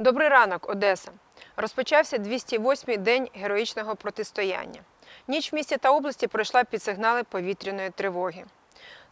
Добрий ранок, Одеса. Розпочався 208-й день героїчного протистояння. Ніч в місті та області пройшла під сигнали повітряної тривоги.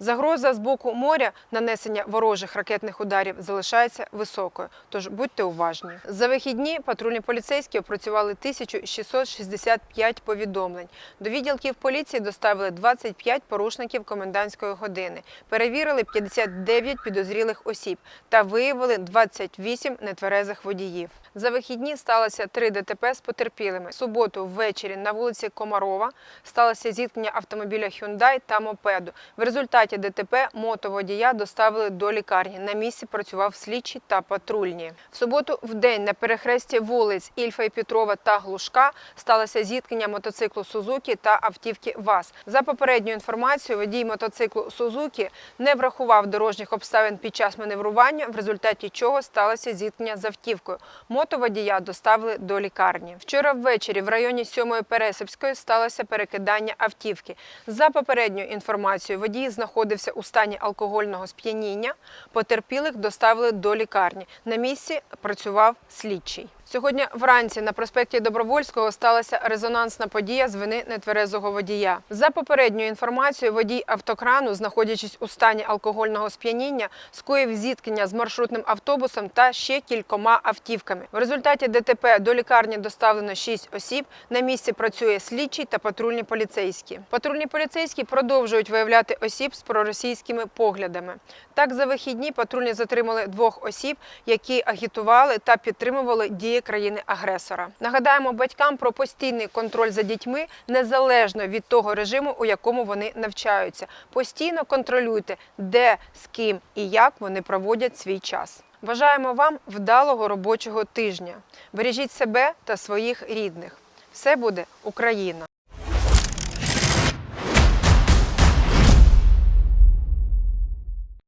Загроза з боку моря нанесення ворожих ракетних ударів залишається високою, тож будьте уважні. За вихідні патрульні поліцейські опрацювали 1665 повідомлень. До відділків поліції доставили 25 порушників комендантської години, перевірили 59 підозрілих осіб та виявили 28 нетверезих водіїв. За вихідні сталося три ДТП з потерпілими. Суботу ввечері на вулиці Комарова сталося зіткнення автомобіля Hyundai та мопеду. В результаті ДТП мотоводія доставили до лікарні. На місці працював слідчий та патрульні. В суботу в день на перехресті вулиць Ільфа і Петрова та Глушка сталося зіткнення мотоциклу Сузукі та автівки ВАЗ. За попередньою інформацією, водій мотоциклу Сузукі не врахував дорожніх обставин під час маневрування, в результаті чого сталося зіткнення з автівкою. Мотоводія доставили до лікарні. Вчора ввечері в районі 7-ї Пересипської сталося перекидання автівки. За попередньою інформацією, водій знаходився у стані алкогольного сп'яніння. Потерпілих доставили до лікарні. На місці працював слідчий. Сьогодні вранці на проспекті Добровольського сталася резонансна подія з вини нетверезого водія. За попередньою інформацією, водій автокрану, знаходячись у стані алкогольного сп'яніння, скоїв зіткнення з маршрутним автобусом та ще кількома автівками. В результаті ДТП до лікарні доставлено 6 осіб. На місці працює слідчий та патрульні поліцейські. Патрульні поліцейські продовжують виявляти осіб з проросійськими поглядами. Так, за вихідні патрульні затримали двох осіб, які агітували та підтримували дії країни-агресора. Нагадаємо батькам про постійний контроль за дітьми незалежно від того режиму, у якому вони навчаються. Постійно контролюйте, де, з ким і як вони проводять свій час. Бажаємо вам вдалого робочого тижня. Бережіть себе та своїх рідних. Все буде Україна!